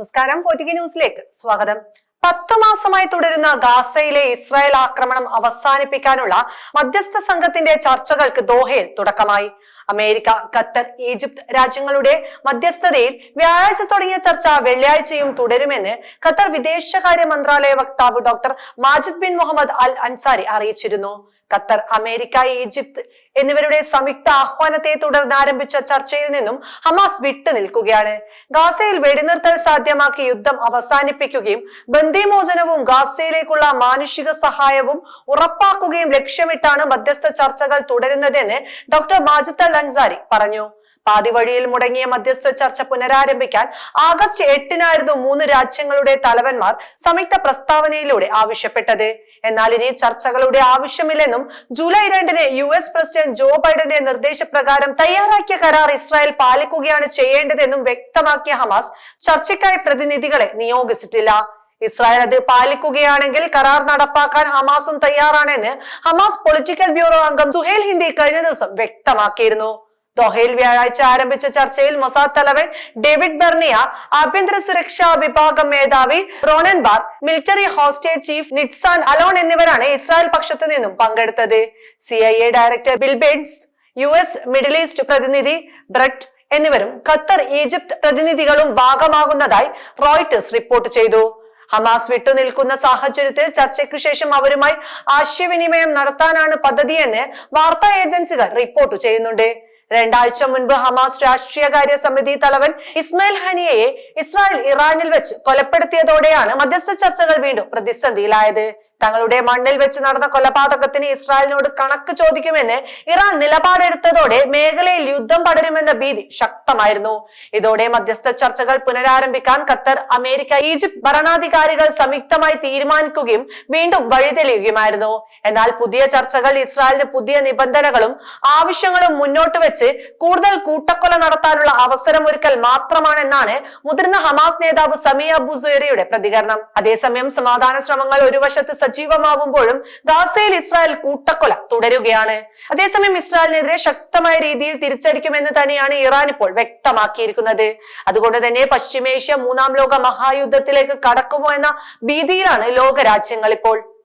നമസ്കാരം. പോറ്റിക ന്യൂസിലേക്ക് സ്വാഗതം. പത്തു മാസമായി തുടരുന്ന ഗാസയിലെ ഇസ്രായേൽ ആക്രമണം അവസാനിപ്പിക്കാനുള്ള മധ്യസ്ഥ സംഘത്തിന്റെ ചർച്ചകൾക്ക് ദോഹയിൽ തുടക്കമായി. അമേരിക്ക ഖത്തർ ഈജിപ്ത് രാജ്യങ്ങളുടെ മധ്യസ്ഥതയിൽ വ്യാഴാഴ്ച തുടങ്ങിയ ചർച്ച വെള്ളിയാഴ്ചയും തുടരുമെന്ന് ഖത്തർ വിദേശകാര്യ മന്ത്രാലയ വക്താവ് doctor Majid bin Mohammed Al Ansari അറിയിച്ചിരുന്നു. ഖത്തർ അമേരിക്ക ഈജിപ്ത് എന്നിവരുടെ സംയുക്ത ആഹ്വാനത്തെ തുടർന്ന് ആരംഭിച്ച ചർച്ചയിൽ നിന്നും ഹമാസ് വിട്ടു നിൽക്കുകയാണ്. ഗാസയിൽ വെടിനിർത്തൽ സാധ്യമാക്കി യുദ്ധം അവസാനിപ്പിക്കുകയും ബന്ദിമോചനവും ഗാസയിലേക്കുള്ള മാനുഷിക സഹായവും ഉറപ്പാക്കുകയും ലക്ഷ്യമിട്ടാണ് മധ്യസ്ഥ ചർച്ചകൾ തുടരുന്നതെന്ന് ഡോക്ടർ മാജിദ് അൽ അൻസാരി പറഞ്ഞു. പാതിവഴിയിൽ മുടങ്ങിയ മധ്യസ്ഥ ചർച്ച പുനരാരംഭിക്കാൻ ആഗസ്റ്റ് എട്ടിനായിരുന്നു മൂന്ന് രാജ്യങ്ങളുടെ തലവന്മാർ സംയുക്ത പ്രസ്താവനയിലൂടെ ആവശ്യപ്പെട്ടത്. എന്നാൽ ഇനി ചർച്ചകളുടെ ആവശ്യമില്ലെന്നും ജൂലൈ രണ്ടിന് യു എസ് പ്രസിഡന്റ് ജോ ബൈഡന്റെ നിർദ്ദേശപ്രകാരം തയ്യാറാക്കിയ കരാർ ഇസ്രായേൽ പാലിക്കുകയാണ് ചെയ്യേണ്ടതെന്നും വ്യക്തമാക്കിയ ഹമാസ് ചർച്ചയ്ക്കായി പ്രതിനിധികളെ നിയോഗിച്ചിട്ടില്ല. ഇസ്രായേൽ അത് പാലിക്കുകയാണെങ്കിൽ കരാർ നടപ്പാക്കാൻ ഹമാസും തയ്യാറാണെന്ന് ഹമാസ് പൊളിറ്റിക്കൽ ബ്യൂറോ അംഗം സുഹേൽ ഹിന്ദി കഴിഞ്ഞ ദിവസം വ്യക്തമാക്കിയിരുന്നു. ദോഹയിൽ വ്യാഴാഴ്ച ആരംഭിച്ച ചർച്ചയിൽ മൊസാദ് തലവൻ ഡേവിഡ് ബെർണിയ ആഭ്യന്തര സുരക്ഷാ വിഭാഗം മേധാവി Ronen Bar military hostage chief Nitzan Alon എന്നിവരാണ് ഇസ്രായേൽ പക്ഷത്തു നിന്നും പങ്കെടുത്തത്. C I A director Bill Burns U S Middle East പ്രതിനിധി ബ്രട്ട് എന്നിവരും ഖത്തർ ഈജിപ്ത് പ്രതിനിധികളും ഭാഗമാകുന്നതായി റോയിട്ടേഴ്സ് റിപ്പോർട്ട് ചെയ്തു. ഹമാസ് വിട്ടുനിൽക്കുന്ന സാഹചര്യത്തിൽ ചർച്ചയ്ക്ക് ശേഷം അവരുമായി ആശയവിനിമയം നടത്താനാണ് പദ്ധതിയെന്ന് വാർത്താ ഏജൻസികൾ റിപ്പോർട്ട് ചെയ്യുന്നുണ്ട്. രണ്ടാഴ്ച മുൻപ് ഹമാസ് രാഷ്ട്രീയകാര്യ സമിതി തലവൻ ഇസ്മായിൽ ഹനിയയെ ഇസ്രായേൽ ഇറാനിൽ വെച്ച് കൊലപ്പെടുത്തിയതോടെയാണ് മധ്യസ്ഥ ചർച്ചകൾ വീണ്ടും പ്രതിസന്ധിയിലായത്. തങ്ങളുടെ മണ്ണിൽ വെച്ച് നടന്ന കൊലപാതകത്തിന് ഇസ്രായേലിനോട് കണക്ക് ചോദിക്കുമെന്ന് ഇറാൻ നിലപാടെടുത്തതോടെ മേഖലയിൽ യുദ്ധം പടരുമെന്ന ഭീതി ശക്തമായിരുന്നു. ഇതോടെ മധ്യസ്ഥ ചർച്ചകൾ പുനരാരംഭിക്കാൻ ഖത്തർ അമേരിക്ക ഈജിപ്ത് ഭരണാധികാരികൾ സംയുക്തമായി തീരുമാനിക്കുകയും വീണ്ടും വഴിതെളിയുകയുമായിരുന്നു. എന്നാൽ പുതിയ ചർച്ചകൾ ഇസ്രായേലിന് പുതിയ നിബന്ധനകളും ആവശ്യങ്ങളും മുന്നോട്ട് വെച്ച് കൂടുതൽ കൂട്ടക്കൊല നടത്താനുള്ള അവസരം ഒരുക്കൽ മാത്രമാണെന്നാണ് മുതിർന്ന ഹമാസ് നേതാവ് സമി അബു പ്രതികരണം. അതേസമയം സമാധാന ശ്രമങ്ങൾ ഒരു വശത്ത് സജീവമാവുമ്പോഴും ഗാസയിൽ ഇസ്രായേൽ കൂട്ടക്കൊല തുടരുകയാണ്. അതേസമയം ഇസ്രായേലിനെതിരെ ശക്തമായ രീതിയിൽ തിരിച്ചടിക്കുമെന്ന് തന്നെയാണ് ഇറാൻ ഇപ്പോൾ വ്യക്തമാക്കിയിരിക്കുന്നത്. അതുകൊണ്ട് തന്നെ പശ്ചിമേഷ്യ മൂന്നാം ലോക മഹായുദ്ധത്തിലേക്ക് കടക്കുമോ എന്ന ഭീതിയിലാണ് ലോകരാജ്യങ്ങൾ ഇപ്പോൾ.